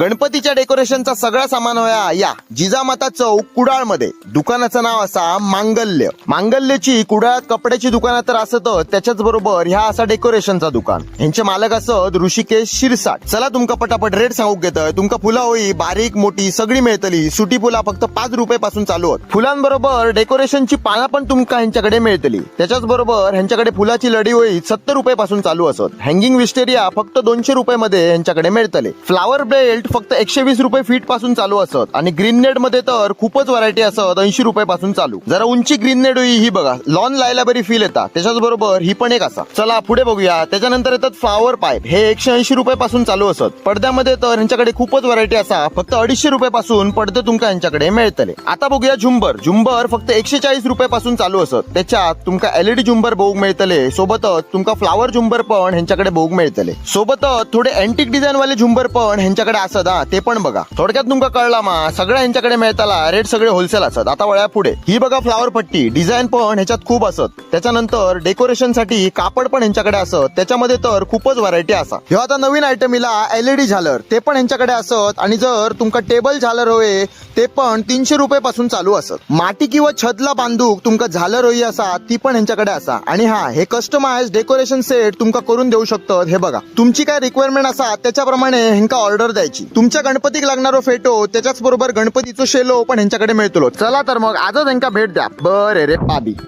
गणपतीच्या डेकोरेशनचा सगळा सामान होया या जिजामाता चौक कुडाळमध्ये दुकानाचं नाव असा मांगल्य. मांगल्यची कुडाळात कपड्याची दुकानात तर असत त्याच्याच बरोबर ह्या असा डेकोरेशनचा दुकान. ह्यांचे मालक असत ऋषिकेश शिरसाट. चला तुमका पटापट रेट सांगू घेतोय. तुमका फुला होई बारीक मोठी सगळी मिळतली. सुटी फुला फक्त पाच रुपये पासून चालू होत. फुलांबरोबर डेकोरेशनची पानं पण तुमका ह्यांच्याकडे मिळतली. त्याच्याच बरोबर ह्यांच्याकडे फुलाची लढी होई सत्तर रुपये पासून चालू असत. हँगिंग विस्टेरिया फक्त दोनशे रुपये मध्ये ह्यांच्याकडे मिळतले. फ्लावर बेल्ट फक्त एकशे वीस रुपये फीटपासून चालू असत. आणि ग्रीन नेटमध्ये तर खूपच व्हरायटी असत ऐंशी रुपये पासून चालू. जरा उंची ग्रीन नेट होई ही बघा. लॉन लायला बरी फील येतात. त्याच्याच बरोबर ही पण एक असा. चला पुढे बघूया. त्याच्यानंतर येतात फ्लावर पाईप हे एकशे ऐंशी रुपये पासून चालू असत. पडद्यामध्ये तर यांच्याकडे खूपच व्हरायटी असा. फक्त अडीचशे रुपये पासून पडदे तुमका यांच्याकडे मिळतले. आता बघूया झुंबर. झुंबर फक्त एकशे चाळीस रुपये पासून चालू असत. त्याच्यात तुमका एलईडी झुंबर बघूक मिळतले. सोबतच तुमका फ्लावर झुंबर पण ह्यांच्याकडे बघूक मिळतले. सोबतच थोडे अँटिक डिझाईन वाले झुंबर पण ह्यांच्याकडे असत हा ते पण बघा. थोडक्यात तुमका कळला मा सगळ्या ह्यांच्याकडे मिळताला रेट सगळे होलसेल असत. आता वळ्या पुढे. ही बघा फ्लावर पट्टी डिझाईन पण ह्याच्यात खूप असत. त्याच्यानंतर डेकोरेशनसाठी कापड पण ह्यांच्याकडे असत. त्याच्यामध्ये तर खूपच व्हरायटी असा. ह्यो आता नवीन आयटम इला एलईडी झालर. ते पण ह्यांच्याकडे असत. आणि जर तुमका टेबल झालर होय ते पण तीनशे रुपये पासून चालू असत. माटी किंवा छतला बांधूक तुमका झालर होई असा ती पण ह्यांच्याकडे असा. आणि हा हे कस्टमाइज डेकोरेशन सेट तुमका करून देऊ शकतात हे बघा. तुमची काय रिक्वायरमेंट असा त्याच्याप्रमाणे ह्यांका ऑर्डर द्यायची. तुमच्या गणपतीक लागणारो फेटो त्याच्याच बरोबर गणपतीचो शेलो पण ह्यांच्याकडे मिळतो चला तर मग आजच ह्यांका भेट द्या. बरे रे पाबी